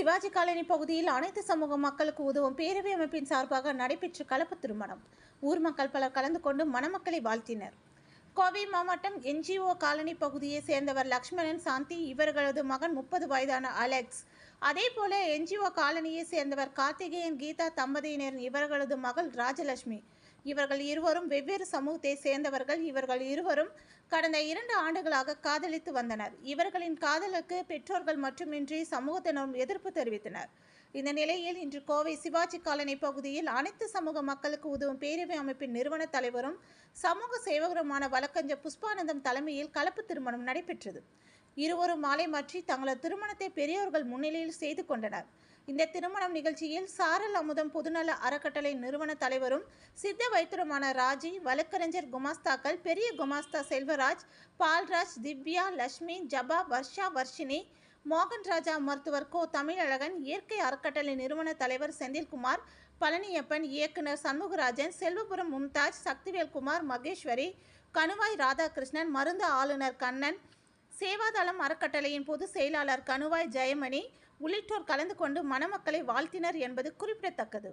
Sivaji colony பகுதியில் அனைத்து சமூக மக்களுக்கு உதவும் பேரவை அமைப்பின் சார்பாக நடைபெற்ற கலப்பு திருமணம். ஊர் மக்கள் பலர் கலந்து கொண்டு மணமக்களை வாழ்த்தினர். கோவை மாவட்டம் என்ஜிஓ காலனி பகுதியை சேர்ந்தவர் லக்ஷ்மணன் சாந்தி இவர்களது மகன் முப்பது வயதான அலெக்ஸ். அதே போல என்ஜிஓ காலனியை சேர்ந்தவர் கார்த்திகேயன் கீதா தம்பதியினர் இவர்களது மகள் ராஜலட்சுமி. இவர்கள் இருவரும் வெவ்வேறு சமூகத்தை சேர்ந்தவர்கள். இவர்கள் இருவரும் கடந்த இரண்டு ஆண்டுகளாக காதலித்து வந்தனர். இவர்களின் காதலுக்கு பெற்றோர்கள் மட்டுமின்றி சமூகத்தினரும் எதிர்ப்பு தெரிவித்தனர். இந்த நிலையில் இன்று கோவை சிவாஜி காலனி பகுதியில் அனைத்து சமூக மக்களுக்கு உதவும் பேரவை அமைப்பின் நிறுவன தலைவரும் சமூக சேவகருமான வழக்கறிஞர் புஷ்பானந்தம் தலைமையில் கலப்பு திருமணம் நடைபெற்றது. இருவரும் மாலை மாற்றி தங்களது திருமணத்தை பெரியோர்கள் முன்னிலையில் செய்து கொண்டனர். இந்த திருமணம் நிகழ்ச்சியில் சாரல் அமுதம் பொதுநல அறக்கட்டளை நிறுவன தலைவரும் சித்த வைத்தியருமான ராஜி வழக்கறிஞர் குமாஸ்தாக்கள் பெரிய குமாஸ்தா செல்வராஜ் பால்ராஜ் திவ்யா லட்சுமி ஜபா வர்ஷா வர்ஷினி மோகன் ராஜா மருத்துவர் கோ. தமிழழகன் இயற்கை அறக்கட்டளை நிறுவன தலைவர் செந்தில்குமார் பழனியப்பன் இயக்குனர் சண்முகராஜன் செல்வபுரம் மும்தாஜ் சக்திவேல்குமார் மகேஸ்வரி கணுவாய் ராதாகிருஷ்ணன் மருந்து ஆளுநர் கண்ணன் சேவாதளம் அறக்கட்டளையின் பொதுச் செயலாளர் கணுவாய் ஜெயமணி உள்ளிட்டோர் கலந்து கொண்டு மணமக்களை வாழ்த்தினர் என்பது குறிப்பிடத்தக்கது.